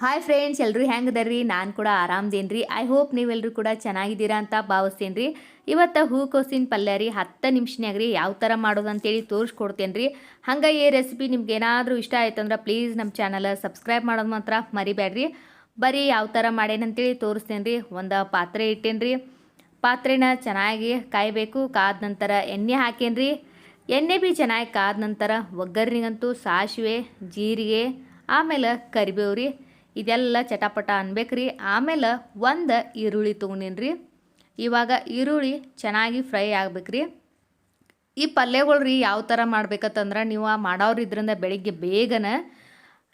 Hi friends ಎಲ್ಲರೂ ಹೆಂಗದರ್ರಿ? ನಾನು ಕೂಡ ಆರಾಮ್ದೇನು ರೀ ಐ ಹೋಪ್ ನೀವೆಲ್ಲರೂ ಕೂಡ ಚೆನ್ನಾಗಿದ್ದೀರಾ ಅಂತ ಭಾವಿಸ್ತೇನೆ ರೀ ಇವತ್ತು ಹೂಕೋಸಿನ ಪಲ್ಯ ರೀ, ಹತ್ತು ನಿಮಿಷನ್ಯಾಗ ರೀ, ಯಾವ ಥರ ಮಾಡೋದು ಅಂತೇಳಿ ತೋರಿಸ್ಕೊಡ್ತೇನೆ ರೀ ಹಂಗೆ ಈ ರೆಸಿಪಿ ನಿಮ್ಗೆ ಏನಾದರೂ ಇಷ್ಟ ಆಯ್ತಂದ್ರೆ ಪ್ಲೀಸ್ ನಮ್ಮ ಚಾನಲ್ ಸಬ್ಸ್ಕ್ರೈಬ್ ಮಾಡೋದು ಮಾತ್ರ ಮರಿಬೇಡ್ರಿ ಬರೀ ಯಾವ ಥರ ಮಾಡೇನಂತೇಳಿ ತೋರಿಸ್ತೇನೆ ರೀ ಒಂದು ಪಾತ್ರೆ ಇಟ್ಟೇನಿ ರೀ ಪಾತ್ರೆನ ಚೆನ್ನಾಗಿ ಕಾಯಬೇಕು. ಕಾದ ನಂತರ ಎಣ್ಣೆ ಹಾಕೇನಿ ರೀ ಎಣ್ಣೆ ಬಿ ಚೆನ್ನಾಗಿ ಕಾದ ನಂತರ ಒಗ್ಗರ್ನಿಗಂತೂ ಸಾಸಿವೆ, ಜೀರಿಗೆ, ಆಮೇಲೆ ಕರಿಬೇವು ರೀ ಇದೆಲ್ಲ ಚಟಪಟ ಅನ್ಬೇಕ್ರಿ. ಆಮೇಲೆ ಒಂದು ಈರುಳ್ಳಿ ತೊಗೊಂಡಿನ್ರಿ. ಇವಾಗ ಈರುಳ್ಳಿ ಚೆನ್ನಾಗಿ ಫ್ರೈ ಆಗ್ಬೇಕ್ರಿ. ಈ ಪಲ್ಯಗಳು ರೀ ಯಾವ ಥರ ಮಾಡ್ಬೇಕಂತಂದ್ರೆ ನೀವು ಮಾಡೋರು ಇದ್ರಿಂದ ಬೆಳಿಗ್ಗೆ ಬೇಗನೆ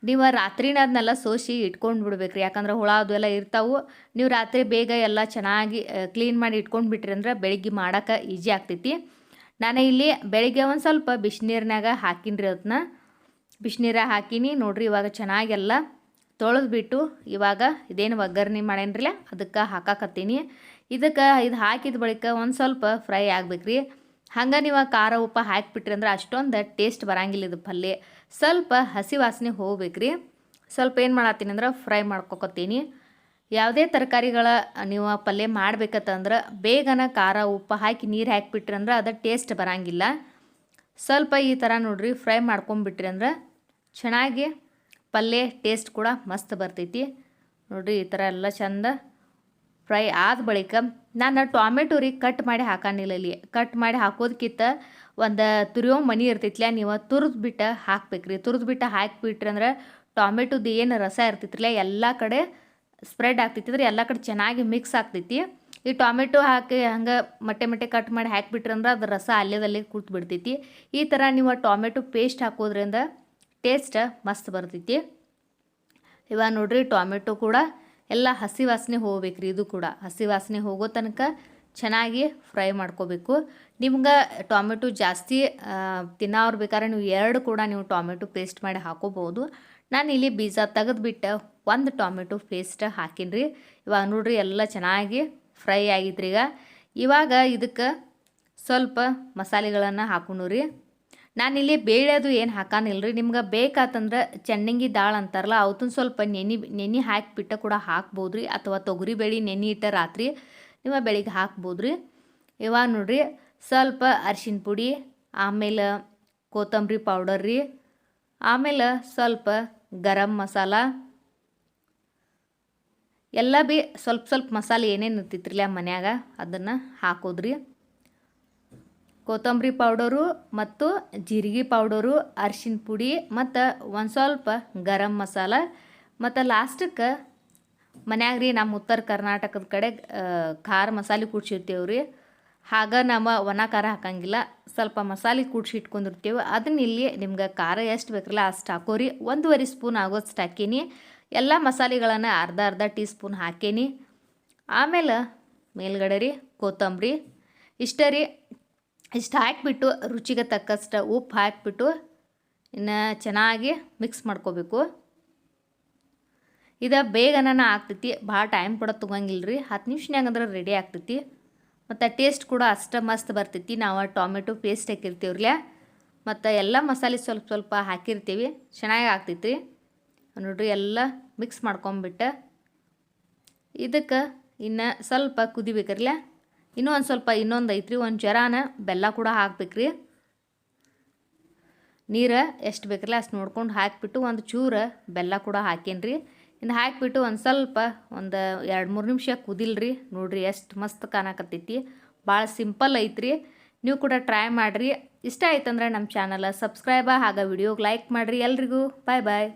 ನೀವು ರಾತ್ರಿನ ಅದನ್ನೆಲ್ಲ ಸೋಸಿ ಇಟ್ಕೊಂಡು ಬಿಡ್ಬೇಕು ರೀ ಯಾಕಂದ್ರೆ ಹುಳ ಅದು ಎಲ್ಲ ಇರ್ತಾವೆ. ನೀವು ರಾತ್ರಿ ಬೇಗ ಎಲ್ಲ ಚೆನ್ನಾಗಿ ಕ್ಲೀನ್ ಮಾಡಿ ಇಟ್ಕೊಂಡು ಬಿಟ್ರಿ ಅಂದ್ರೆ ಬೆಳಿಗ್ಗೆ ಮಾಡೋಕೆ ಈಜಿ ಆಗ್ತೈತಿ. ನಾನು ಇಲ್ಲಿ ಬೆಳಿಗ್ಗೆ ಒಂದು ಸ್ವಲ್ಪ ಬಿಸಿನೀರಿನಾಗ ಹಾಕಿನ್ರಿ ರೀ ಅದನ್ನ ಬಿಸಿನೀರ ಹಾಕಿನಿ. ನೋಡ್ರಿ ಇವಾಗ ಚೆನ್ನಾಗೆಲ್ಲ ತೊಳೆದ್ಬಿಟ್ಟು ಇವಾಗ ಇದೇನು ಒಗ್ಗರಣೆ ಮಾಡೇನ್ರಿಲ್ಲ? ಅದಕ್ಕೆ ಹಾಕಾಕತ್ತೀನಿ. ಇದಕ್ಕೆ ಇದು ಹಾಕಿದ ಬಳಿಕ ಒಂದು ಸ್ವಲ್ಪ ಫ್ರೈ ಆಗ್ಬೇಕ್ರಿ. ಹಂಗೆ ನೀವು ಖಾರ ಉಪ್ಪು ಹಾಕಿಬಿಟ್ರಿ ಅಂದ್ರೆ ಅಷ್ಟೊಂದು ಟೇಸ್ಟ್ ಬರಂಗಿಲ್ಲ ಇದು ಪಲ್ಯ. ಸ್ವಲ್ಪ ಹಸಿ ವಾಸನೆ ಹೋಗ್ಬೇಕ್ರಿ. ಸ್ವಲ್ಪ ಏನು ಮಾಡತ್ತೀನಿ ಅಂದ್ರೆ ಫ್ರೈ ಮಾಡ್ಕೊಕೊತೀನಿ ಯಾವುದೇ ತರಕಾರಿಗಳ ನೀವು ಪಲ್ಯ ಮಾಡ್ಬೇಕಂತಂದ್ರೆ ಬೇಗನ ಖಾರ ಉಪ್ಪು ಹಾಕಿ ನೀರು ಹಾಕಿಬಿಟ್ರಿ ಅಂದ್ರೆ ಅದು ಟೇಸ್ಟ್ ಬರಂಗಿಲ್ಲ. ಸ್ವಲ್ಪ ಈ ಥರ ನೋಡ್ರಿ ಫ್ರೈ ಮಾಡ್ಕೊಂಬಿಟ್ರಿ ಅಂದ್ರೆ ಚೆನ್ನಾಗಿ ಪಲ್ಯ ಟೇಸ್ಟ್ ಕೂಡ ಮಸ್ತ್ ಬರ್ತೈತಿ. ನೋಡಿರಿ, ಈ ಥರ ಎಲ್ಲ ಚಂದ ಫ್ರೈ ಆದ ಬಳಿಕ ನಾನು ಟೊಮೆಟೊ ರೀ ಕಟ್ ಮಾಡಿ ಹಾಕಾನಿಲ್ಲ ಇಲ್ಲಿ ಕಟ್ ಮಾಡಿ ಹಾಕೋದಕ್ಕಿಂತ ಒಂದು ತುರಿಯೋ ಮನಿ ಇರ್ತೈತಿಲ್ಲ ನೀವು ತುರಿದು ಬಿಟ್ಟು ಹಾಕ್ಬೇಕ್ರಿ. ತುರಿದು ಬಿಟ್ಟು ಹಾಕಿಬಿಟ್ರಿ ಅಂದ್ರೆ ಟೊಮೆಟೊದು ಏನು ರಸ ಇರ್ತೈತಿಲ್ಲ ಎಲ್ಲ ಕಡೆ ಸ್ಪ್ರೆಡ್ ಆಗ್ತೈತಿ ಅಂದ್ರೆ ಎಲ್ಲ ಕಡೆ ಚೆನ್ನಾಗಿ ಮಿಕ್ಸ್ ಆಗ್ತೈತಿ. ಈ ಟೊಮೆಟೊ ಹಾಕಿ ಹಂಗೆ ಮಟ್ಟೆ ಮಟ್ಟೆ ಕಟ್ ಮಾಡಿ ಹಾಕಿಬಿಟ್ರಂದ್ರೆ ಅದು ರಸ ಅಲ್ಲೇದಲ್ಲೇ ಕೂತ್ಬಿಡ್ತೈತಿ. ಈ ಥರ ನೀವು ಟೊಮೆಟೊ ಪೇಸ್ಟ್ ಹಾಕೋದ್ರಿಂದ ಟೇಸ್ಟ್ ಮಸ್ತ್ ಬರ್ತೈತಿ. ಇವಾಗ ನೋಡ್ರಿ ಟೊಮೆಟೊ ಕೂಡ ಎಲ್ಲ ಹಸಿ ವಾಸನೆ ಹೋಗ್ಬೇಕ್ರಿ ಇದು ಕೂಡ. ಹಸಿ ವಾಸನೆ ಹೋಗೋ ತನಕ ಚೆನ್ನಾಗಿ ಫ್ರೈ ಮಾಡ್ಕೋಬೇಕು. ನಿಮ್ಗೆ ಟೊಮೆಟೊ ಜಾಸ್ತಿ ತಿನ್ನೋರು ಬೇಕಾದ್ರೆ ನೀವು ಎರಡು ಕೂಡ ನೀವು ಟೊಮೆಟೊ ಪೇಸ್ಟ್ ಮಾಡಿ ಹಾಕೋಬೋದು ನಾನು ಇಲ್ಲಿ ಬೀಜ ತೆಗೆದುಬಿಟ್ಟು ಒಂದು ಟೊಮೆಟೊ ಪೇಸ್ಟ್ ಹಾಕೀನಿ ಇವಾಗ ನೋಡ್ರಿ ಎಲ್ಲ ಚೆನ್ನಾಗಿ ಫ್ರೈ ಆಗಿದ್ರಿ ಈಗ. ಇವಾಗ ಇದಕ್ಕೆ ಸ್ವಲ್ಪ ಮಸಾಲೆಗಳನ್ನು ಹಾಕೊಂಡು ರೀ ನಾನಿಲ್ಲಿ ಬೇಳೆದು ಏನು ಹಾಕಾನಿಲ್ಲ ರೀ ನಿಮ್ಗೆ ಬೇಕಾತಂದ್ರೆ ಚೆನ್ನಂಗಿ ದಾಳ ಅಂತಾರಲ್ಲ ಅವತ್ತು ಸ್ವಲ್ಪ ನೆನೆ ನೆನೆ ಹಾಕಿಬಿಟ್ಟ ಕೂಡ ಹಾಕ್ಬೋದು ರೀ ಅಥವಾ ತೊಗರಿ ಬೇಳೆ ನೆನೆ ಇಟ್ಟ ರಾತ್ರಿ ನಿಮ್ಮ ಬೆಳಿಗ್ಗೆ ಹಾಕ್ಬೋದು ರೀ ಇವಾಗ ನೋಡ್ರಿ, ಸ್ವಲ್ಪ ಅರಿಶಿನ ಪುಡಿ, ಆಮೇಲೆ ಕೊತ್ತಂಬರಿ ಪೌಡರ್ ರೀ, ಆಮೇಲೆ ಸ್ವಲ್ಪ ಗರಂ ಮಸಾಲ. ಎಲ್ಲ ಭೀ ಸ್ವಲ್ಪ ಸ್ವಲ್ಪ ಮಸಾಲೆ ಏನೇನು ಇರ್ತಿತ್ರಿಲ್ಲ ಮನ್ಯಾಗ, ಅದನ್ನು ಹಾಕೋದ್ರಿ. ಕೊತ್ತಂಬರಿ ಪೌಡರು ಮತ್ತು ಜೀರಿಗೆ ಪೌಡರು, ಅರ್ಶಿನ ಪುಡಿ ಮತ್ತು ಒಂದು ಸ್ವಲ್ಪ ಗರಂ ಮಸಾಲ. ಮತ್ತು ಲಾಸ್ಟಕ್ಕೆ ಮನ್ಯಾಗ ರೀ ನಮ್ಮ ಉತ್ತರ ಕರ್ನಾಟಕದ ಕಡೆ ಖಾರ ಮಸಾಲೆ ಕುಡ್ಸಿರ್ತೇವೆ ರೀ. ಹಾಗೆ ನಮ್ಮ ಒಣ ಖಾರ ಹಾಕಂಗಿಲ್ಲ, ಸ್ವಲ್ಪ ಮಸಾಲೆ ಕುಡ್ಸಿ ಇಟ್ಕೊಂಡಿರ್ತೇವೆ. ಅದನ್ನ ಇಲ್ಲಿ ನಿಮ್ಗೆ ಖಾರ ಎಷ್ಟು ಬೇಕಲ್ಲ ಅಷ್ಟು ಹಾಕೋರಿ. ಒಂದೂವರೆ ಸ್ಪೂನ್ ಆಗೋಷ್ಟು ಹಾಕೀನಿ. ಎಲ್ಲ ಮಸಾಲೆಗಳನ್ನು ಅರ್ಧ ಅರ್ಧ ಟೀ ಸ್ಪೂನ್ ಹಾಕೇನಿ. ಆಮೇಲೆ ಮೇಲ್ಗಡೆ ರೀ ಕೊತ್ತಂಬರಿ. ಇಷ್ಟೇ ರೀ ಇಷ್ಟು ಹಾಕಿಬಿಟ್ಟು ರುಚಿಗೆ ತಕ್ಕಷ್ಟು ಉಪ್ಪು ಹಾಕಿಬಿಟ್ಟು ಇನ್ನು ಚೆನ್ನಾಗಿ ಮಿಕ್ಸ್ ಮಾಡ್ಕೋಬೇಕು. ಇದು ಬೇಗನ ಆಗ್ತೈತಿ, ಭಾಳ ಟೈಮ್ ಕೂಡ ತೊಗೊಂಗಿಲ್ಲ ರೀ ಹತ್ತು ನಿಮಿಷನ್ಯಾಗ ಅಂದ್ರೆ ರೆಡಿ ಆಗ್ತೈತಿ. ಮತ್ತು ಟೇಸ್ಟ್ ಕೂಡ ಅಷ್ಟು ಮಸ್ತ್ ಬರ್ತೈತಿ. ನಾವು ಟೊಮೆಟೊ ಪೇಸ್ಟ್ ಹಾಕಿರ್ತೀವ್ರಲ್ಲ ಮತ್ತು ಎಲ್ಲ ಮಸಾಲೆ ಸ್ವಲ್ಪ ಸ್ವಲ್ಪ ಹಾಕಿರ್ತೀವಿ, ಚೆನ್ನಾಗಿ ಆಗ್ತೈತಿ ನೋಡ್ರಿ ಎಲ್ಲ ಮಿಕ್ಸ್ ಮಾಡ್ಕೊಂಬಿಟ್ಟು. ಇದಕ್ಕೆ ಇನ್ನು ಸ್ವಲ್ಪ ಕುದಿಬೇಕ್ರಲ್ಲ ಇನ್ನೂ ಒಂದು ಸ್ವಲ್ಪ, ಇನ್ನೊಂದು ಐತ್ರಿ, ಒಂದು ಜರಾನ ಬೆಲ್ಲ ಕೂಡ ಹಾಕ್ಬೇಕ್ರಿ. ನೀರು ಎಷ್ಟು ಬೇಕ್ರಲ್ಲ ಅಷ್ಟು ನೋಡ್ಕೊಂಡು ಹಾಕಿಬಿಟ್ಟು ಒಂದು ಚೂರು ಬೆಲ್ಲ ಕೂಡ ಹಾಕೇನ್ರಿ. ಇನ್ನು ಹಾಕಿಬಿಟ್ಟು ಒಂದು ಸ್ವಲ್ಪ, ಒಂದು ಎರಡು ಮೂರು ನಿಮಿಷ ಕುದಿಲ್ರಿ. ನೋಡಿರಿ ಎಷ್ಟು ಮಸ್ತ್ ಕಾಣಕತ್ತೈತಿ. ಭಾಳ ಸಿಂಪಲ್ ಐತ್ರಿ. ನೀವು ಕೂಡ ಟ್ರೈ ಮಾಡಿರಿ. ಇಷ್ಟ ಆಯ್ತಂದ್ರೆ ನಮ್ಮ ಚಾನಲ ಸಬ್ಸ್ಕ್ರೈಬ ಹಾಗೆ ವಿಡಿಯೋಗೆ ಲೈಕ್ ಮಾಡಿರಿ ಎಲ್ರಿಗೂ. ಬಾಯ್ ಬಾಯ್.